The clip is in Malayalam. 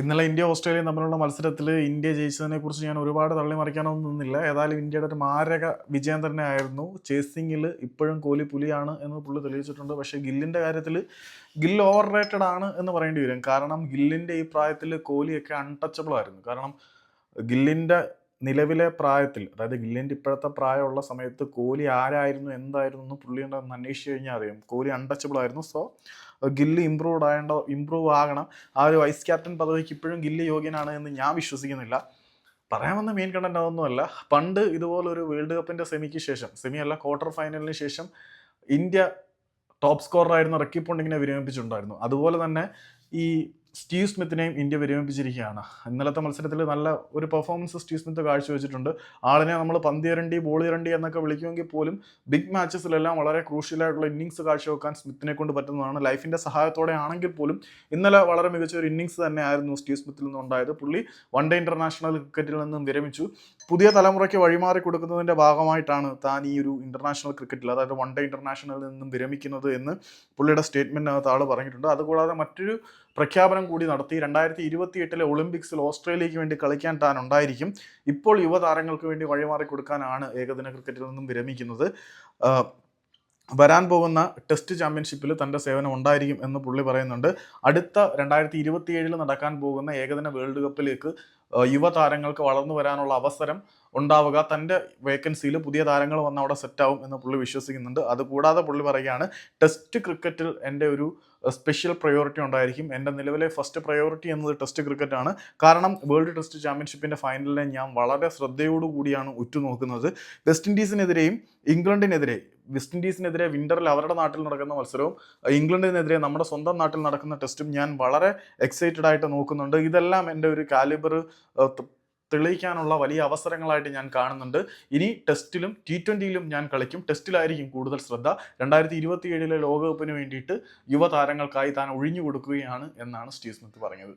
ഇന്നലെ ഇന്ത്യ ഓസ്ട്രേലിയ തമ്മിലുള്ള മത്സരത്തിൽ ഇന്ത്യ ജയിച്ചതിനെ കുറിച്ച് ഞാൻ ഒരുപാട് തള്ളി മറിക്കാനൊന്നും നിന്നില്ല. ഏതായാലും ഇന്ത്യയുടെ ഒരു മാരക വിജയം തന്നെ ആയിരുന്നു. ചേസിങ്ങിൽ ഇപ്പോഴും കോലി പുലിയാണ് എന്ന് പുള്ളി തെളിയിച്ചിട്ടുണ്ട്. പക്ഷേ ഗില്ലിന്റെ കാര്യത്തിൽ ഗിൽ ഓവർ റേറ്റഡ് ആണ് എന്ന് പറയേണ്ടി വരും. കാരണം ഗില്ലിന്റെ ഈ പ്രായത്തിൽ കോലിയൊക്കെ അൺടച്ചബിൾ ആയിരുന്നു. കാരണം ഗില്ലിന്റെ നിലവിലെ പ്രായത്തിൽ അതായത് ഗില്ലിന്റെ ഇപ്പോഴത്തെ പ്രായമുള്ള സമയത്ത് കോഹ്ലി ആരായിരുന്നു എന്തായിരുന്നു എന്ന് പുള്ളിയുടെ ഒന്ന് അന്വേഷിച്ച് കഴിഞ്ഞാൽ അറിയാം. കോഹ്ലി അൺടച്ചബിൾ ആയിരുന്നു. സോ ഗില്ല് ഇമ്പ്രൂവ്ഡ് ആയേണ്ട ഇമ്പ്രൂവ് ആകണം. ആ ഒരു വൈസ് ക്യാപ്റ്റൻ പദവിക്ക് ഇപ്പോഴും ഗില്ലി യോഗ്യനാണ് എന്ന് ഞാൻ വിശ്വസിക്കുന്നില്ല. പറയാൻ വന്ന മെയിൻ കണ്ടന്റ് അതൊന്നുമല്ല. പണ്ട് ഇതുപോലൊരു വേൾഡ് കപ്പിന്റെ സെമിക്ക് ശേഷം സെമി അല്ല ക്വാർട്ടർ ഫൈനലിന് ശേഷം ഇന്ത്യ ടോപ്പ് സ്കോററായിരുന്ന റക്കി പോണ്ടിങ്ങിനെ വിരമിപ്പിച്ചിട്ടുണ്ടായിരുന്നു. അതുപോലെ തന്നെ ഈ സ്റ്റീവ് സ്മിത്തിനെയും ഇന്ത്യ വിരമിപ്പിച്ചിരിക്കുകയാണ്. ഇന്നലത്തെ മത്സരത്തിൽ നല്ല ഒരു പെർഫോമൻസ് സ്റ്റീവ് സ്മിത്ത് കാഴ്ചവെച്ചിട്ടുണ്ട്. ആളിനെ നമ്മൾ പന്തിയരണ്ടി ബോളിയരണ്ടി എന്നൊക്കെ വിളിക്കുമെങ്കിൽ പോലും ബിഗ് മാച്ചസിലെല്ലാം വളരെ ക്രൂഷ്യലായിട്ടുള്ള ഇന്നിങ്സ് കാഴ്ചവെക്കാൻ സ്മിത്തിനെ കൊണ്ട് പറ്റുന്നതാണ്. ലൈഫിന്റെ സഹായത്തോടെ ആണെങ്കിൽ പോലും ഇന്നലെ വളരെ മികച്ച ഒരു ഇന്നിങ്സ് തന്നെയായിരുന്നു സ്റ്റീവ് സ്മിത്തിൽ നിന്നുണ്ടായത് പുള്ളി വൺ ഡേ ഇന്റർനാഷണൽ ക്രിക്കറ്റിൽ നിന്നും വിരമിച്ചു. പുതിയ തലമുറയ്ക്ക് വഴിമാറി കൊടുക്കുന്നതിന്റെ ഭാഗമായിട്ടാണ് താൻ ഈ ഒരു ഇന്റർനാഷണൽ ക്രിക്കറ്റിൽ അതായത് വൺ ഡേ ഇന്റർനാഷണലിൽ നിന്നും വിരമിക്കുന്നത് എന്ന് പുള്ളിയുടെ സ്റ്റേറ്റ്മെന്റിനകത്ത് ആൾ പറഞ്ഞിട്ടുണ്ട്. അതുകൂടാതെ മറ്റൊരു പ്രഖ്യാപനം കൂടി നടത്തി രണ്ടായിരത്തി ഇരുപത്തി എട്ടിലെ ഒളിമ്പിക്സിൽ ഓസ്ട്രേലിയക്ക് വേണ്ടി കളിക്കാൻ താൻ ഉണ്ടായിരിക്കും. ഇപ്പോൾ യുവതാരങ്ങൾക്ക് വേണ്ടി വഴിമാറി കൊടുക്കാനാണ് ഏകദിന ക്രിക്കറ്റിൽ നിന്നും വിരമിക്കുന്നത്. വരാൻ പോകുന്ന ടെസ്റ്റ് ചാമ്പ്യൻഷിപ്പിൽ തന്റെ സേവനം ഉണ്ടായിരിക്കും എന്ന് പുള്ളി പറയുന്നുണ്ട്. അടുത്ത രണ്ടായിരത്തി ഇരുപത്തി ഏഴിൽ നടക്കാൻ പോകുന്ന ഏകദിന വേൾഡ് കപ്പിലേക്ക് യുവതാരങ്ങൾക്ക് വളർന്നു വരാനുള്ള അവസരം ഉണ്ടാവുക. തന്റെ വേക്കൻസിയിൽ പുതിയ താരങ്ങൾ വന്ന് അവിടെ സെറ്റാവും എന്ന് പുള്ളി വിശ്വസിക്കുന്നുണ്ട്. അതുകൂടാതെ പുള്ളി പറയുകയാണ് ടെസ്റ്റ് ക്രിക്കറ്റിൽ എന്റെ ഒരു സ്പെഷ്യൽ പ്രയോറിറ്റി ഉണ്ടായിരിക്കും. എന്റെ നിലവിലെ ഫസ്റ്റ് പ്രയോറിറ്റി എന്നത് ടെസ്റ്റ് ക്രിക്കറ്റാണ് കാരണം വേൾഡ് ടെസ്റ്റ് ചാമ്പ്യൻഷിപ്പിന്റെ ഫൈനലിനെ ഞാൻ വളരെ ശ്രദ്ധയോടു കൂടിയാണ് ഉറ്റുനോക്കുന്നത്. വെസ്റ്റ് ഇൻഡീസിനെതിരെയും ഇംഗ്ലണ്ടിനെതിരെ വെസ്റ്റ് ഇൻഡീസിനെതിരെ വിന്ററിൽ അവരുടെ നാട്ടിൽ നടക്കുന്ന മത്സരവും ഇംഗ്ലണ്ടിനെതിരെ നമ്മുടെ സ്വന്തം നാട്ടിൽ നടക്കുന്ന ടെസ്റ്റും ഞാൻ വളരെ എക്സൈറ്റഡ് ആയിട്ട് നോക്കുന്നുണ്ട്. ഇതെല്ലാം എന്റെ ഒരു കാലിബർ തെളിയിക്കാനുള്ള വലിയ അവസരങ്ങളായിട്ട് ഞാൻ കാണുന്നുണ്ട്. ഇനി ടെസ്റ്റിലും ടി ട്വന്റിയിലും ഞാൻ കളിക്കും. ടെസ്റ്റിലായിരിക്കും കൂടുതൽ ശ്രദ്ധ. രണ്ടായിരത്തി ഇരുപത്തി ഏഴിലെ ലോകകപ്പിന് വേണ്ടിയിട്ട് യുവതാരങ്ങൾക്കായി താൻ ഒഴിഞ്ഞു കൊടുക്കുകയാണ് എന്നാണ് സ്റ്റീവ് സ്മിത്ത് പറഞ്ഞത്